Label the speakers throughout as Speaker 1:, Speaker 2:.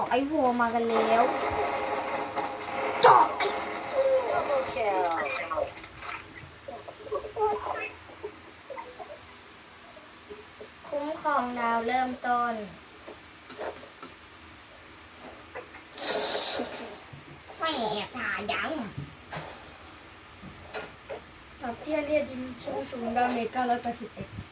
Speaker 1: าะไอ้โวมากันแล้วจอกไอ้คุ้มครองดาวเริ่มต้น ไม่แอบถ่ายยังตับเทียเรียดินสูงสูงดาเมจ981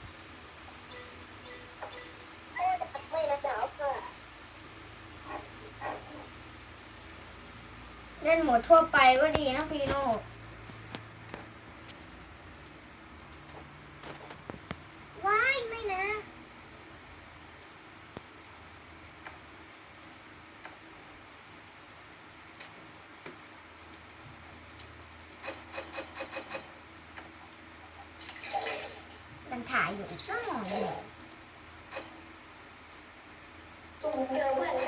Speaker 1: เล่นหมดทั่วไปก็ดีนะฟีโน่ว้ายไม่นะ มันถ่ายอยู่อีกหน่อย ตรงเดิม